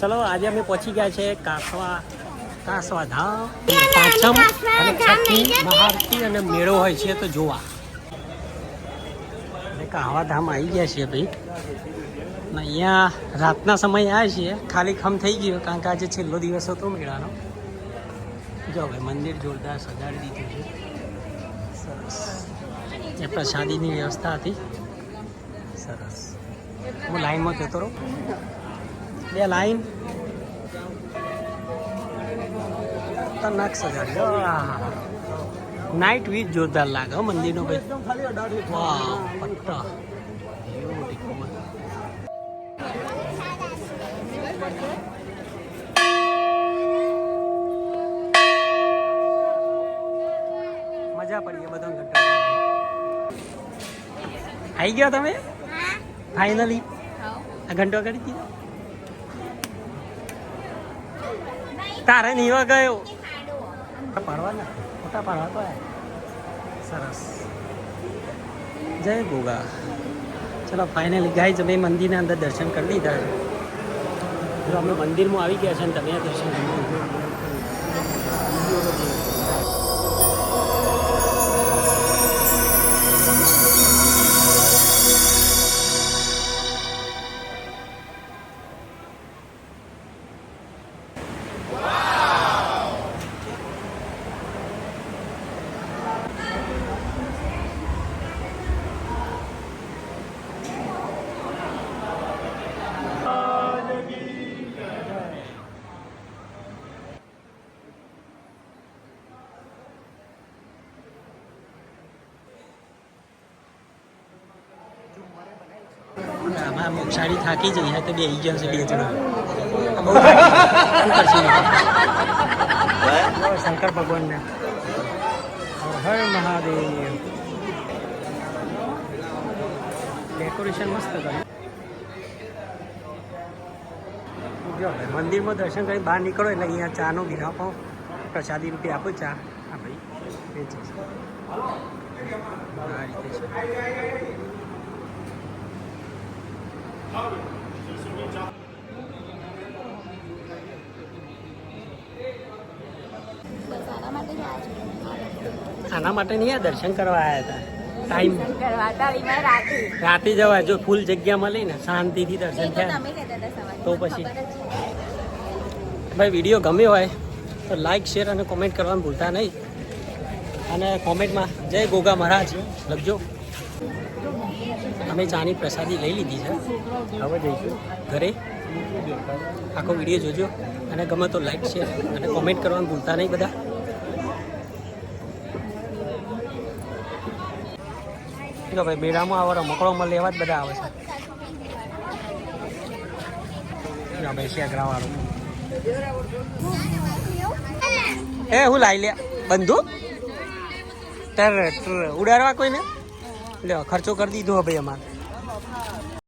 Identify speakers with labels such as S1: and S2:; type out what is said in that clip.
S1: ચલો આજે અમે પહોંચી ગયા છે કાસવા કાસવા ધામ. પાંચમ અને છઠ્ઠી મહાઆરતી અને મેળો હોય છે તો જોવા. કાહવા ધામ આવી ગયા છીએ ભાઈ. અહીંયા રાતના સમયે આવ્યા છીએ. ખાલી ખમ થઈ ગયો કારણ કે આજે છેલ્લો દિવસ હતો મેળાનો. જો ભાઈ મંદિર જોરદાર સજાડી દીધું છે. સરસ. એ પ્રસાદીની વ્યવસ્થા હતી. સરસ. હું લાઈનમાં જતો રહું. બે લાઈન. ખતરનાક સજાડી નાઇટ વીજ જોરદાર લાગે હો મંદિરનો ભાઈ. વાહ પટ્ટા મજા પડી એ બધા ઘંટા. આવી ગયા તમે? ફાઇનલી આ ઘંટો કરી દીધો? તારે નીવા ગયો. પાડવાના ફોટા પાડવા તો સરસ. જય ગોગા. ચલો ફાઇનલી ગાય અમે મંદિરના અંદર દર્શન કરી લીધા. છે અમે મંદિરમાં આવી ગયા છે અને તમે દર્શન કરી આમાં મોક્ષાળી થાકી જઈ તો બે આવી ગયા છે બે જણા. શંકર ભગવાનને. હર મહાદેવ. ડેકોરેશન મસ્ત કર્યું મંદિરમાં દર્શન કરી બહાર નીકળો એટલે અહીંયા ચાનો બી આપો. પ્રસાદી રૂપે આપો ચા. હા ભાઈ વેચે. છે આ રીતે છે.
S2: આના માટે
S1: નહીં દર્શન કરવા આવ્યા હતા ટાઈમ
S2: રાતે.
S1: જવાય જો ફૂલ જગ્યા મળી ને શાંતિથી દર્શન થયા. તો પછી? ભાઈ વીડિયો ગમ્યો હોય તો લાઈક શેર અને કોમેન્ટ કરવાનું ભૂલતા નહીં અને કોમેન્ટમાં જય ગોગા મહારાજ લખજો અમે ચાની પ્રસાદી લઈ લીધી છે. હવે જઈશું. ઘરે. આખો વીડિયો જોજો અને ગમે તો લાઈક શેર અને કોમેન્ટ કરવાનું ભૂલતા નહીં બધા. જો ભાઈ બેડામાં આવો રમકડોમાં લેવા જ બધા આવે છે. ભાઈ શેકરાવાળું એ હું લાવી લે. બંધુ? ટર ઉડાડવા કોઈને? એટલે ખર્ચો કરી દીધો ભાઈ અમારે.